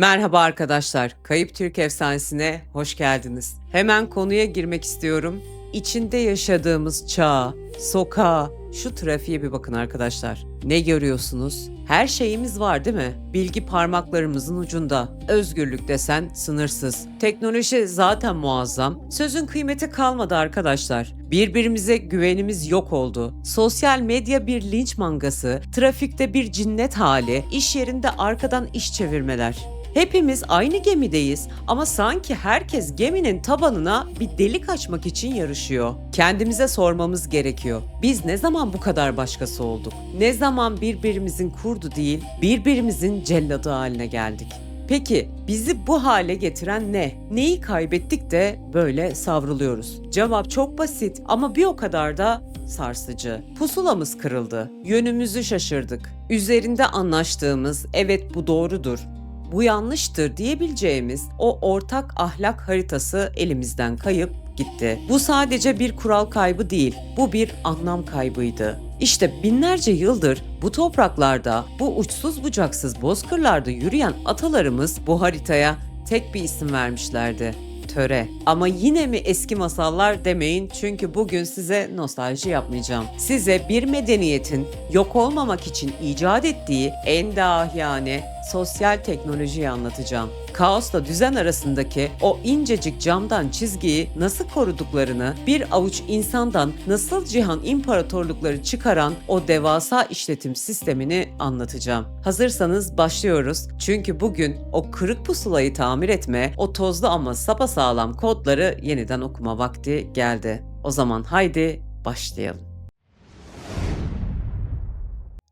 Merhaba arkadaşlar, Kayıp Türk Efsanesi'ne hoş geldiniz. Hemen konuya girmek istiyorum. İçinde yaşadığımız çağa, sokağa, şu trafiğe bir bakın arkadaşlar. Ne görüyorsunuz? Her şeyimiz var değil mi? Bilgi parmaklarımızın ucunda. Özgürlük desen sınırsız. Teknoloji zaten muazzam. Sözün kıymeti kalmadı arkadaşlar. Birbirimize güvenimiz yok oldu. Sosyal medya bir linç mangası, trafikte bir cinnet hali, iş yerinde arkadan iş çevirmeler. Hepimiz aynı gemideyiz ama sanki herkes geminin tabanına bir delik açmak için yarışıyor. Kendimize sormamız gerekiyor. Biz ne zaman bu kadar başkası olduk? Ne zaman birbirimizin kurdu değil, birbirimizin celladı haline geldik? Peki bizi bu hale getiren ne? Neyi kaybettik de böyle savruluyoruz? Cevap çok basit ama bir o kadar da sarsıcı. Pusulamız kırıldı. Yönümüzü şaşırdık. Üzerinde anlaştığımız evet bu doğrudur bu yanlıştır diyebileceğimiz o ortak ahlak haritası elimizden kayıp gitti. Bu sadece bir kural kaybı değil, bu bir anlam kaybıydı. İşte binlerce yıldır bu topraklarda, bu uçsuz bucaksız bozkırlarda yürüyen atalarımız bu haritaya tek bir isim vermişlerdi. Töre. Ama yine mi eski masallar demeyin çünkü bugün size nostalji yapmayacağım. Size bir medeniyetin yok olmamak için icat ettiği en dahiyane sosyal teknolojiyi anlatacağım. Kaosla düzen arasındaki o incecik camdan çizgiyi nasıl koruduklarını, bir avuç insandan nasıl cihan imparatorlukları çıkaran o devasa işletim sistemini anlatacağım. Hazırsanız başlıyoruz. Çünkü bugün o kırık pusulayı tamir etme, o tozlu ama sapasağlam kodları yeniden okuma vakti geldi. O zaman haydi başlayalım.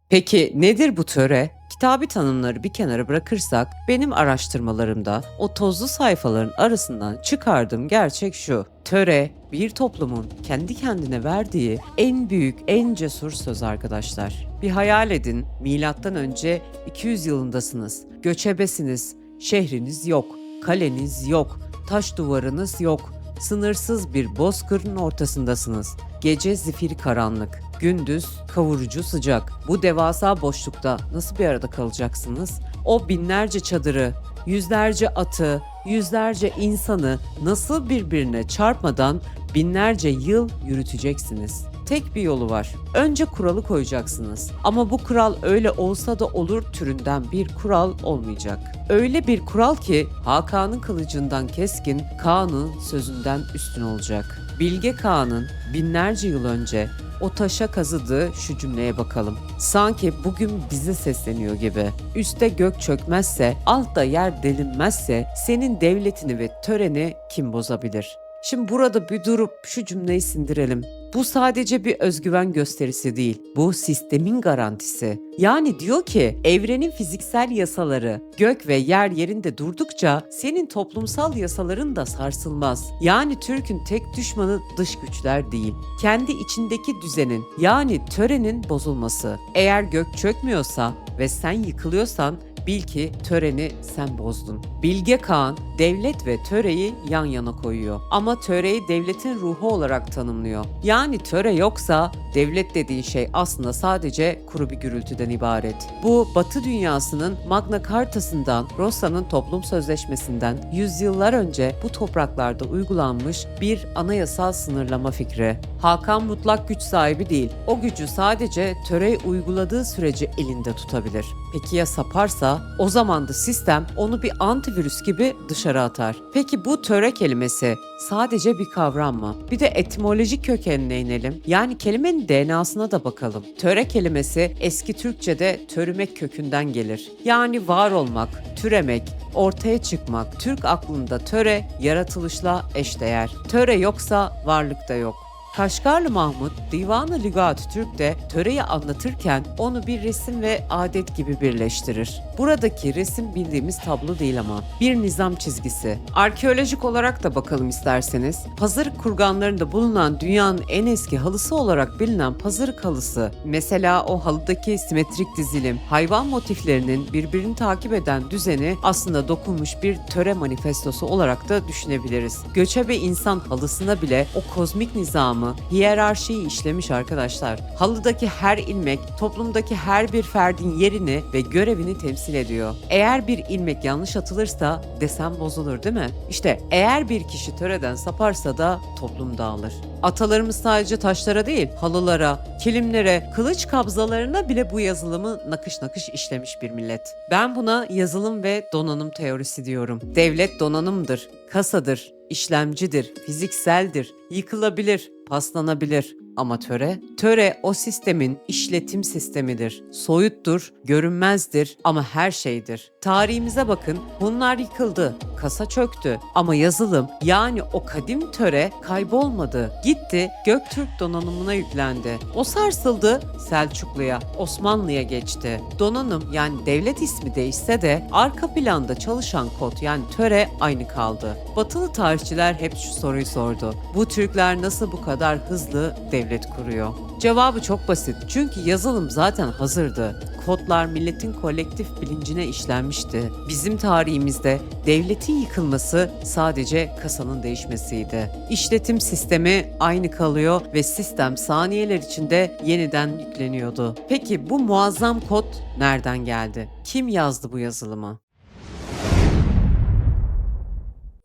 Peki nedir bu töre? Kitabi tanımları bir kenara bırakırsak benim araştırmalarımda o tozlu sayfaların arasından çıkardığım gerçek şu. Töre bir toplumun kendi kendine verdiği en büyük, en cesur söz arkadaşlar. Bir hayal edin, milattan önce 200 yılındasınız. Göçebesiniz, şehriniz yok, kaleniz yok, taş duvarınız yok. Sınırsız bir bozkırın ortasındasınız. Gece zifiri karanlık, gündüz kavurucu sıcak. Bu devasa boşlukta nasıl bir arada kalacaksınız? O binlerce çadırı, yüzlerce atı, yüzlerce insanı nasıl birbirine çarpmadan binlerce yıl yürüteceksiniz? Tek bir yolu var. Önce kuralı koyacaksınız. Ama bu kural öyle olsa da olur türünden bir kural olmayacak. Öyle bir kural ki Hakan'ın kılıcından keskin, Kaan'ın sözünden üstün olacak. Bilge Kaan'ın binlerce yıl önce o taşa kazıdığı şu cümleye bakalım. Sanki bugün bize sesleniyor gibi. Üste gök çökmezse, altta yer delinmezse senin devletini ve töreni kim bozabilir? Şimdi burada bir durup şu cümleyi sindirelim. Bu sadece bir özgüven gösterisi değil. Bu sistemin garantisi. Yani diyor ki evrenin fiziksel yasaları gök ve yer yerinde durdukça senin toplumsal yasaların da sarsılmaz. Yani Türk'ün tek düşmanı dış güçler değil. Kendi içindeki düzenin yani törenin bozulması. Eğer gök çökmüyorsa ve sen yıkılıyorsan bil ki töreni sen bozdun. Bilge Kağan devlet ve töreyi yan yana koyuyor. Ama töreyi devletin ruhu olarak tanımlıyor. Yani töre yoksa devlet dediğin şey aslında sadece kuru bir gürültüden ibaret. Bu Batı dünyasının Magna Cartası'ndan, Rossa'nın toplum sözleşmesinden yüzyıllar önce bu topraklarda uygulanmış bir anayasal sınırlama fikri. Hakan mutlak güç sahibi değil. O gücü sadece töreyi uyguladığı sürece elinde tutabilir. Peki ya saparsa? O zaman da sistem onu bir antivirüs gibi dışarı atar. Peki bu töre kelimesi sadece bir kavram mı? Bir de etimolojik kökenine inelim. Yani kelimenin DNA'sına da bakalım. Töre kelimesi eski Türkçe'de törümek kökünden gelir. Yani var olmak, türemek, ortaya çıkmak. Türk aklında töre yaratılışla eşdeğer. Töre yoksa varlık da yok. Kaşgarlı Mahmut Divanı Lügat Türk'te töreyi anlatırken onu bir resim ve adet gibi birleştirir. Buradaki resim bildiğimiz tablo değil ama bir nizam çizgisi. Arkeolojik olarak da bakalım isterseniz. Pazarık kurganlarında bulunan dünyanın en eski halısı olarak bilinen pazarık halısı. Mesela o halıdaki simetrik dizilim, hayvan motiflerinin birbirini takip eden düzeni aslında dokunmuş bir töre manifestosu olarak da düşünebiliriz. Göçebe insan halısına bile o kozmik nizamı yazılımı hiyerarşiyi işlemiş arkadaşlar. Halıdaki her ilmek toplumdaki her bir ferdin yerini ve görevini temsil ediyor. Eğer bir ilmek yanlış atılırsa desen bozulur değil mi? İşte eğer bir kişi töreden saparsa da toplum dağılır. Atalarımız sadece taşlara değil, halılara, kilimlere, kılıç kabzalarına bile bu yazılımı nakış nakış işlemiş bir millet. Ben buna yazılım ve donanım teorisi diyorum. Devlet donanımdır, kasadır, işlemcidir, fizikseldir, yıkılabilir, paslanabilir. Ama töre, töre o sistemin işletim sistemidir. Soyuttur, görünmezdir ama her şeydir. Tarihimize bakın, bunlar yıkıldı, kasa çöktü ama yazılım yani o kadim töre kaybolmadı. Gitti Göktürk donanımına yüklendi. O sarsıldı Selçuklu'ya, Osmanlı'ya geçti. Donanım yani devlet ismi değişse de arka planda çalışan kod yani töre aynı kaldı. Batılı tarihçiler hep şu soruyu sordu. Bu Türkler nasıl bu kadar hızlı devlet kuruyor? Cevabı çok basit. Çünkü yazılım zaten hazırdı. Kodlar milletin kolektif bilincine işlenmişti. Bizim tarihimizde devletin yıkılması sadece kasanın değişmesiydi. İşletim sistemi aynı kalıyor ve sistem saniyeler içinde yeniden yükleniyordu. Peki bu muazzam kod nereden geldi? Kim yazdı bu yazılımı?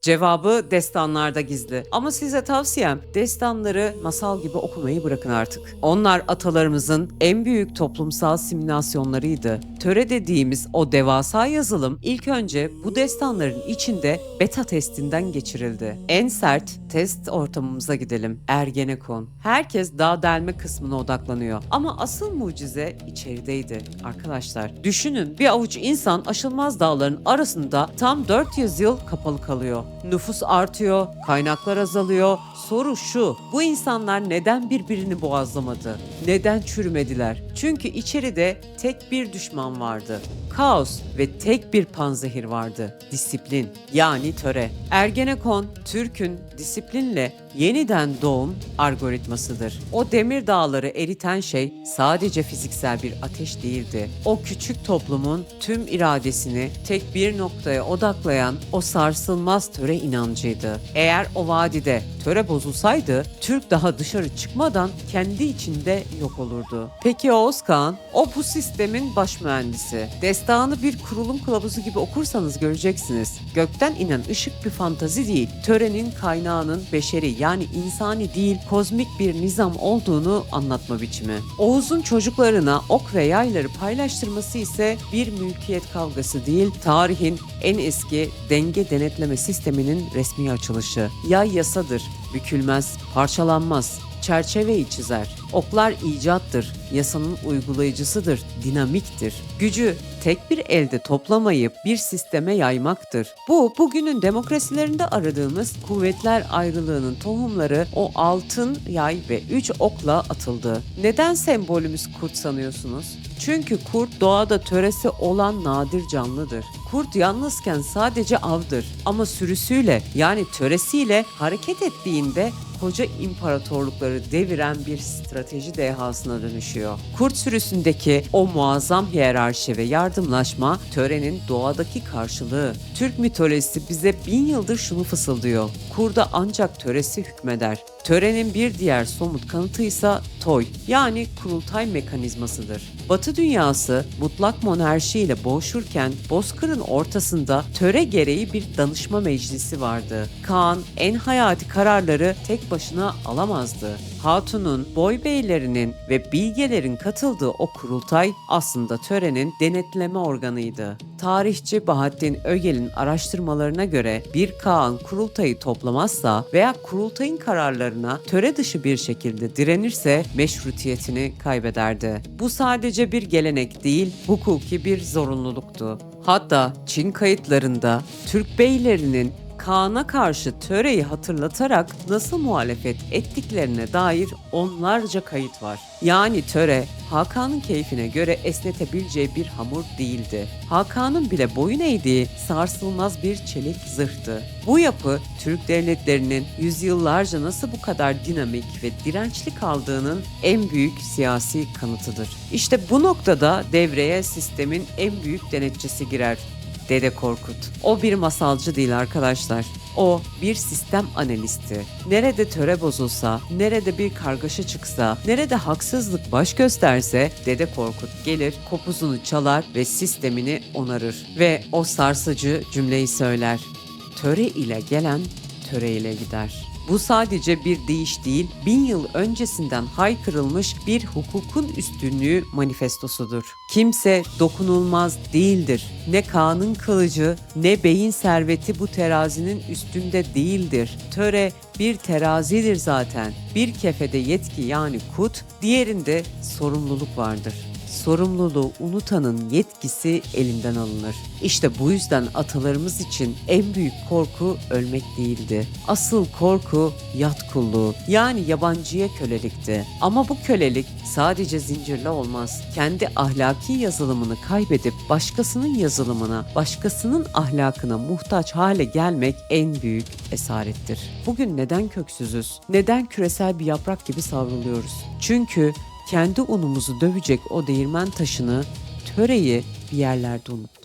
Cevabı destanlarda gizli. Ama size tavsiyem destanları masal gibi okumayı bırakın artık. Onlar atalarımızın en büyük toplumsal simülasyonlarıydı. Töre dediğimiz o devasa yazılım ilk önce bu destanların içinde beta testinden geçirildi. En sert test ortamımıza gidelim. Ergenekon. Herkes dağ delme kısmına odaklanıyor. Ama asıl mucize içerideydi arkadaşlar. Düşünün bir avuç insan aşılmaz dağların arasında tam 400 yıl kapalı kalıyor. Nüfus artıyor, kaynaklar azalıyor. Soru şu, bu insanlar neden birbirini boğazlamadı? Neden çürümediler? Çünkü içeride tek bir düşman vardı. Kaos ve tek bir panzehir vardı. Disiplin yani töre. Ergenekon, Türk'ün disiplinle yeniden doğum algoritmasıdır. O demir dağları eriten şey sadece fiziksel bir ateş değildi. O küçük toplumun tüm iradesini tek bir noktaya odaklayan o sarsılmaz töre inancıydı. Eğer o vadide töre bozulsaydı Türk daha dışarı çıkmadan kendi içinde yok olurdu. Peki Oğuz o bu sistemin baş mühendisi. Destanı bir kurulum kılavuzu gibi okursanız göreceksiniz. Gökten inen ışık bir fantazi değil, törenin kaynağının beşeri yani insani değil kozmik bir nizam olduğunu anlatma biçimi. Oğuz'un çocuklarına ok ve yayları paylaştırması ise bir mülkiyet kavgası değil, tarihin en eski denge denetleme sisteminin resmi açılışı. Yay yasadır, bükülmez, parçalanmaz, çerçeveyi çizer. Oklar icattır, yasanın uygulayıcısıdır, dinamiktir. Gücü tek bir elde toplamayıp bir sisteme yaymaktır. Bu bugünün demokrasilerinde aradığımız kuvvetler ayrılığının tohumları o altın yay ve üç okla atıldı. Neden sembolümüz kurt sanıyorsunuz? Çünkü kurt doğada töresi olan nadir canlıdır. Kurt yalnızken sadece avdır ama sürüsüyle yani töresiyle hareket ettiğinde koca imparatorlukları deviren bir strateji dehasına dönüşüyor. Kurt sürüsündeki o muazzam hiyerarşi ve yardımlaşma törenin doğadaki karşılığı. Türk mitolojisi bize bin yıldır şunu fısıldıyor. Kurda ancak töresi hükmeder. Törenin bir diğer somut kanıtı ise toy yani kurultay mekanizmasıdır. Batı dünyası mutlak monarşi ile boğuşurken Bozkır'ın ortasında töre gereği bir danışma meclisi vardı. Kaan en hayati kararları tek başına alamazdı. Hatun'un, boy beylerinin ve bilgelerin katıldığı o kurultay aslında törenin denetleme organıydı. Tarihçi Bahattin Ögel'in araştırmalarına göre bir Kaan kurultayı toplamazsa veya kurultayın kararlarına töre dışı bir şekilde direnirse meşrutiyetini kaybederdi. Bu sadece bir gelenek değil, hukuki bir zorunluluktu. Hatta Çin kayıtlarında Türk beylerinin Kaan'a karşı töreyi hatırlatarak nasıl muhalefet ettiklerine dair onlarca kayıt var. Yani töre Hakan'ın keyfine göre esnetebileceği bir hamur değildi. Hakan'ın bile boyun eğdiği sarsılmaz bir çelik zırhtı. Bu yapı Türk devletlerinin yüzyıllarca nasıl bu kadar dinamik ve dirençli kaldığının en büyük siyasi kanıtıdır. İşte bu noktada devreye sistemin en büyük denetçisi girer. Dede Korkut. O bir masalcı değil arkadaşlar. O bir sistem analisti. Nerede töre bozulsa, nerede bir kargaşa çıksa, nerede haksızlık baş gösterse Dede Korkut gelir, kopuzunu çalar ve sistemini onarır. Ve o sarsıcı cümleyi söyler. Töre ile gelen töre ile gider. Bu sadece bir deyiş değil, bin yıl öncesinden haykırılmış bir hukukun üstünlüğü manifestosudur. Kimse dokunulmaz değildir. Ne kanın kılıcı ne beyin serveti bu terazinin üstünde değildir. Töre bir terazidir zaten. Bir kefede yetki yani kut, diğerinde sorumluluk vardır sorumluluğu unutanın yetkisi elinden alınır. İşte bu yüzden atalarımız için en büyük korku ölmek değildi. Asıl korku yat kulluğu yani yabancıya kölelikti. Ama bu kölelik sadece zincirle olmaz. Kendi ahlaki yazılımını kaybedip başkasının yazılımına, başkasının ahlakına muhtaç hale gelmek en büyük esarettir. Bugün neden köksüzüz? Neden küresel bir yaprak gibi savruluyoruz? Çünkü kendi unumuzu dövecek o değirmen taşını, töreyi bir yerlerde unuttuk.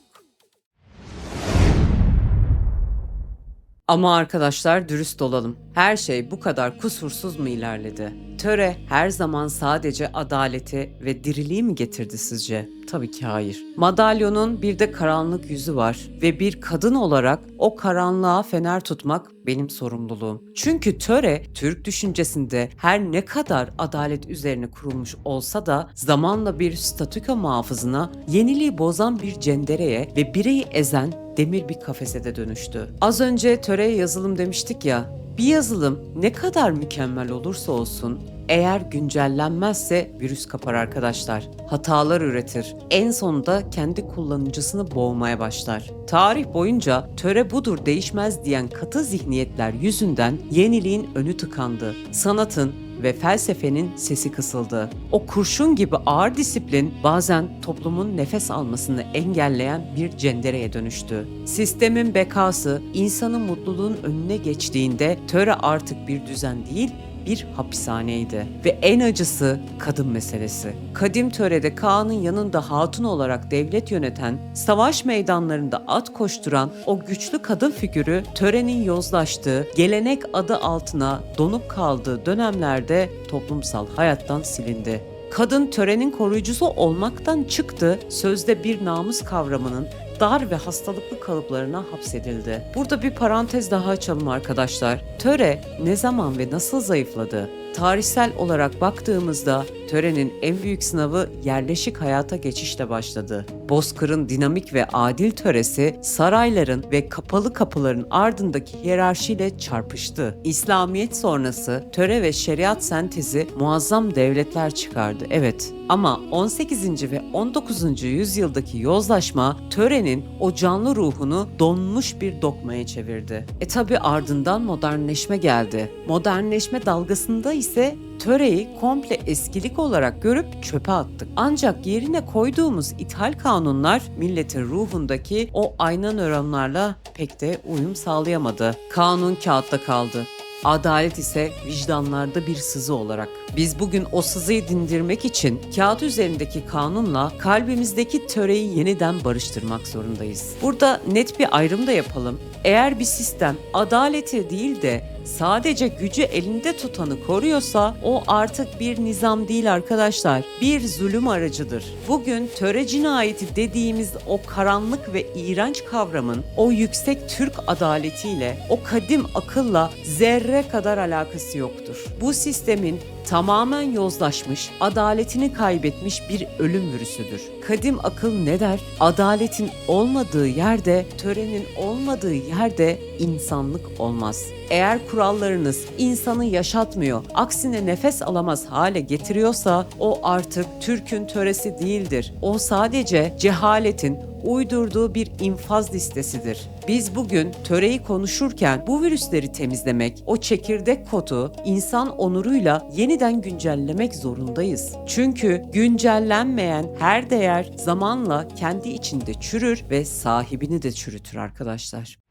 Ama arkadaşlar dürüst olalım. Her şey bu kadar kusursuz mu ilerledi? Töre her zaman sadece adaleti ve diriliği mi getirdi sizce? Tabii ki hayır. Madalyonun bir de karanlık yüzü var ve bir kadın olarak o karanlığa fener tutmak benim sorumluluğum. Çünkü töre Türk düşüncesinde her ne kadar adalet üzerine kurulmuş olsa da zamanla bir statüko muhafızına, yeniliği bozan bir cendereye ve bireyi ezen demir bir kafese de dönüştü. Az önce töreye yazılım demiştik ya. Bir yazılım ne kadar mükemmel olursa olsun eğer güncellenmezse virüs kapar arkadaşlar. Hatalar üretir. En sonunda kendi kullanıcısını boğmaya başlar. Tarih boyunca töre budur değişmez diyen katı zihniyetler yüzünden yeniliğin önü tıkandı. Sanatın, ve felsefenin sesi kısıldı. O kurşun gibi ağır disiplin bazen toplumun nefes almasını engelleyen bir cendereye dönüştü. Sistemin bekası insanın mutluluğun önüne geçtiğinde töre artık bir düzen değil, bir hapishaneydi. Ve en acısı kadın meselesi. Kadim törede Kaan'ın yanında hatun olarak devlet yöneten, savaş meydanlarında at koşturan o güçlü kadın figürü törenin yozlaştığı, gelenek adı altına donup kaldığı dönemlerde toplumsal hayattan silindi. Kadın törenin koruyucusu olmaktan çıktı, sözde bir namus kavramının dar ve hastalıklı kalıplarına hapsedildi. Burada bir parantez daha açalım arkadaşlar. Töre ne zaman ve nasıl zayıfladı? Tarihsel olarak baktığımızda törenin en büyük sınavı yerleşik hayata geçişle başladı. Bozkır'ın dinamik ve adil töresi sarayların ve kapalı kapıların ardındaki hiyerarşiyle çarpıştı. İslamiyet sonrası töre ve şeriat sentezi muazzam devletler çıkardı. Evet ama 18. ve 19. yüzyıldaki yozlaşma törenin o canlı ruhunu donmuş bir dokmaya çevirdi. E tabi ardından modernleşme geldi. Modernleşme dalgasında ise töreyi komple eskilik olarak görüp çöpe attık. Ancak yerine koyduğumuz ithal kanunlar milletin ruhundaki o ayna nöronlarla pek de uyum sağlayamadı. Kanun kağıtta kaldı. Adalet ise vicdanlarda bir sızı olarak. Biz bugün o sızıyı dindirmek için kağıt üzerindeki kanunla kalbimizdeki töreyi yeniden barıştırmak zorundayız. Burada net bir ayrım da yapalım. Eğer bir sistem adaleti değil de sadece gücü elinde tutanı koruyorsa o artık bir nizam değil arkadaşlar. Bir zulüm aracıdır. Bugün töre cinayeti dediğimiz o karanlık ve iğrenç kavramın o yüksek Türk adaletiyle, o kadim akılla zerre kadar alakası yoktur. Bu sistemin tamamen yozlaşmış, adaletini kaybetmiş bir ölüm virüsüdür. Kadim akıl ne der? Adaletin olmadığı yerde, törenin olmadığı yerde insanlık olmaz. Eğer kurallarınız insanı yaşatmıyor, aksine nefes alamaz hale getiriyorsa o artık Türk'ün töresi değildir. O sadece cehaletin, uydurduğu bir infaz listesidir. Biz bugün töreyi konuşurken bu virüsleri temizlemek, o çekirdek kotu insan onuruyla yeniden güncellemek zorundayız. Çünkü güncellenmeyen her değer zamanla kendi içinde çürür ve sahibini de çürütür arkadaşlar.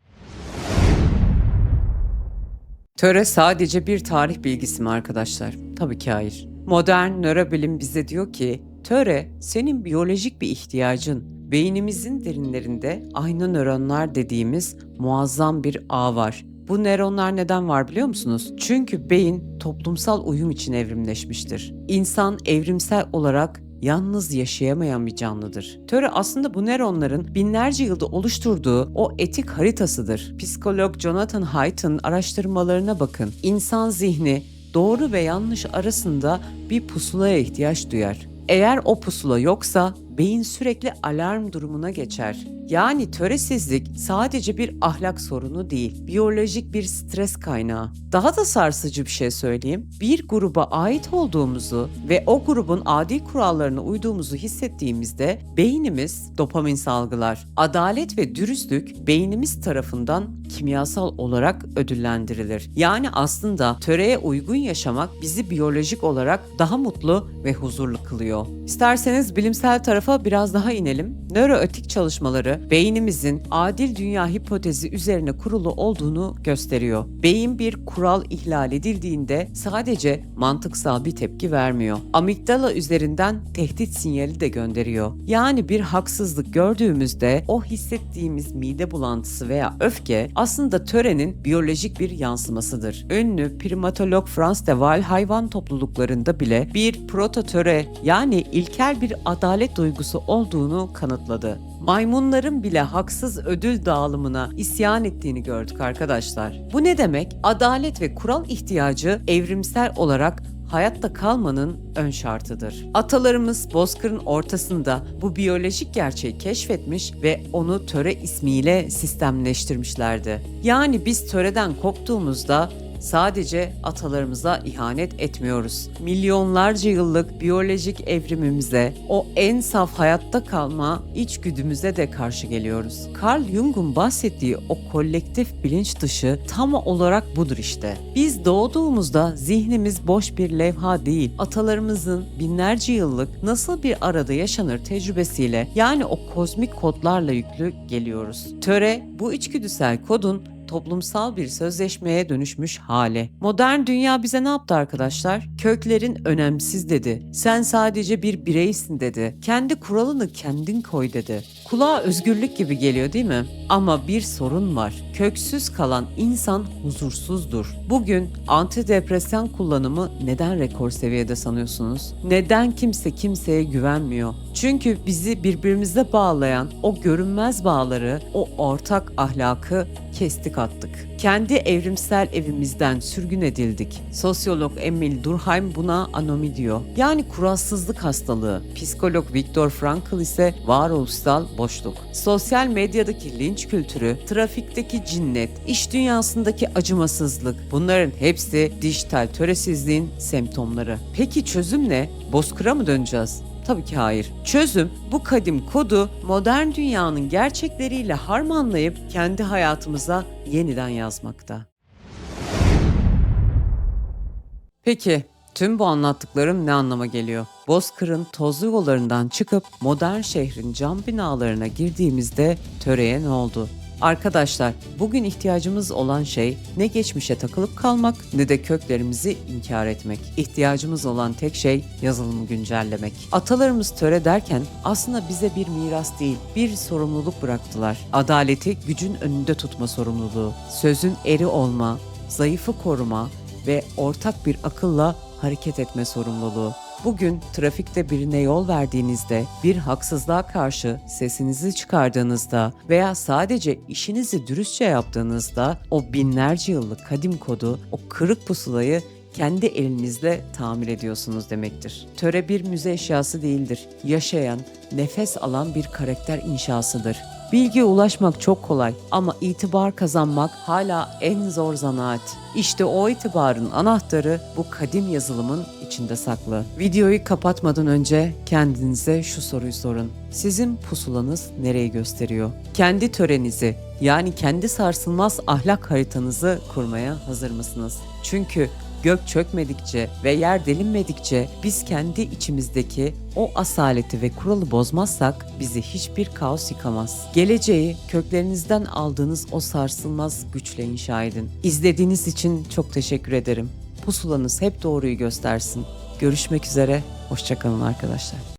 Töre sadece bir tarih bilgisi mi arkadaşlar? Tabii ki hayır. Modern nörobilim bize diyor ki töre senin biyolojik bir ihtiyacın beynimizin derinlerinde ayna nöronlar dediğimiz muazzam bir ağ var. Bu nöronlar neden var biliyor musunuz? Çünkü beyin toplumsal uyum için evrimleşmiştir. İnsan evrimsel olarak yalnız yaşayamayan bir canlıdır. Töre aslında bu nöronların binlerce yılda oluşturduğu o etik haritasıdır. Psikolog Jonathan Haidt'ın araştırmalarına bakın. İnsan zihni doğru ve yanlış arasında bir pusulaya ihtiyaç duyar. Eğer o pusula yoksa beyin sürekli alarm durumuna geçer. Yani töresizlik sadece bir ahlak sorunu değil, biyolojik bir stres kaynağı. Daha da sarsıcı bir şey söyleyeyim. Bir gruba ait olduğumuzu ve o grubun adi kurallarına uyduğumuzu hissettiğimizde beynimiz dopamin salgılar. Adalet ve dürüstlük beynimiz tarafından kimyasal olarak ödüllendirilir. Yani aslında töreye uygun yaşamak bizi biyolojik olarak daha mutlu ve huzurlu kılıyor. İsterseniz bilimsel tarafa biraz daha inelim. Nöroetik çalışmaları beynimizin adil dünya hipotezi üzerine kurulu olduğunu gösteriyor. Beyin bir kural ihlal edildiğinde sadece mantıksal bir tepki vermiyor. Amigdala üzerinden tehdit sinyali de gönderiyor. Yani bir haksızlık gördüğümüzde o hissettiğimiz mide bulantısı veya öfke aslında törenin biyolojik bir yansımasıdır. Ünlü primatolog Frans de Waal hayvan topluluklarında bile bir prototöre yani ilkel bir adalet duygusu olduğunu kanıtladı. Maymunların bile haksız ödül dağılımına isyan ettiğini gördük arkadaşlar. Bu ne demek? Adalet ve kural ihtiyacı evrimsel olarak hayatta kalmanın ön şartıdır. Atalarımız bozkırın ortasında bu biyolojik gerçeği keşfetmiş ve onu töre ismiyle sistemleştirmişlerdi. Yani biz töreden koptuğumuzda sadece atalarımıza ihanet etmiyoruz. Milyonlarca yıllık biyolojik evrimimize, o en saf hayatta kalma içgüdümüze de karşı geliyoruz. Carl Jung'un bahsettiği o kolektif bilinç dışı tam olarak budur işte. Biz doğduğumuzda zihnimiz boş bir levha değil, atalarımızın binlerce yıllık nasıl bir arada yaşanır tecrübesiyle yani o kozmik kodlarla yüklü geliyoruz. Töre bu içgüdüsel kodun toplumsal bir sözleşmeye dönüşmüş hali. Modern dünya bize ne yaptı arkadaşlar? Köklerin önemsiz dedi. Sen sadece bir bireysin dedi. Kendi kuralını kendin koy dedi. Kulağa özgürlük gibi geliyor değil mi? Ama bir sorun var. Köksüz kalan insan huzursuzdur. Bugün antidepresan kullanımı neden rekor seviyede sanıyorsunuz? Neden kimse kimseye güvenmiyor? Çünkü bizi birbirimize bağlayan o görünmez bağları, o ortak ahlakı kestik attık. Kendi evrimsel evimizden sürgün edildik. Sosyolog Emil Durkheim buna anomi diyor. Yani kuralsızlık hastalığı. Psikolog Viktor Frankl ise varoluşsal boşluk. Sosyal medyadaki linç kültürü, trafikteki cinnet, iş dünyasındaki acımasızlık bunların hepsi dijital töresizliğin semptomları. Peki çözüm ne? Bozkıra mı döneceğiz? Tabii ki hayır. Çözüm bu kadim kodu modern dünyanın gerçekleriyle harmanlayıp kendi hayatımıza yeniden yazmakta. Peki tüm bu anlattıklarım ne anlama geliyor? Bozkır'ın tozlu yollarından çıkıp modern şehrin cam binalarına girdiğimizde töreye ne oldu? Arkadaşlar, bugün ihtiyacımız olan şey ne geçmişe takılıp kalmak ne de köklerimizi inkar etmek. İhtiyacımız olan tek şey yazılımı güncellemek. Atalarımız töre derken aslında bize bir miras değil, bir sorumluluk bıraktılar. Adaleti gücün önünde tutma sorumluluğu, sözün eri olma, zayıfı koruma ve ortak bir akılla hareket etme sorumluluğu. Bugün trafikte birine yol verdiğinizde, bir haksızlığa karşı sesinizi çıkardığınızda veya sadece işinizi dürüstçe yaptığınızda o binlerce yıllık kadim kodu, o kırık pusulayı kendi elinizle tamir ediyorsunuz demektir. Töre bir müze eşyası değildir. Yaşayan, nefes alan bir karakter inşasıdır. Bilgiye ulaşmak çok kolay ama itibar kazanmak hala en zor zanaat. İşte o itibarın anahtarı bu kadim yazılımın içinde saklı. Videoyu kapatmadan önce kendinize şu soruyu sorun. Sizin pusulanız nereyi gösteriyor? Kendi törenizi yani kendi sarsılmaz ahlak haritanızı kurmaya hazır mısınız? Çünkü Gök çökmedikçe ve yer delinmedikçe biz kendi içimizdeki o asaleti ve kuralı bozmazsak bizi hiçbir kaos yıkamaz. Geleceği köklerinizden aldığınız o sarsılmaz güçle inşa edin. İzlediğiniz için çok teşekkür ederim. Pusulanız hep doğruyu göstersin. Görüşmek üzere, hoşçakalın arkadaşlar.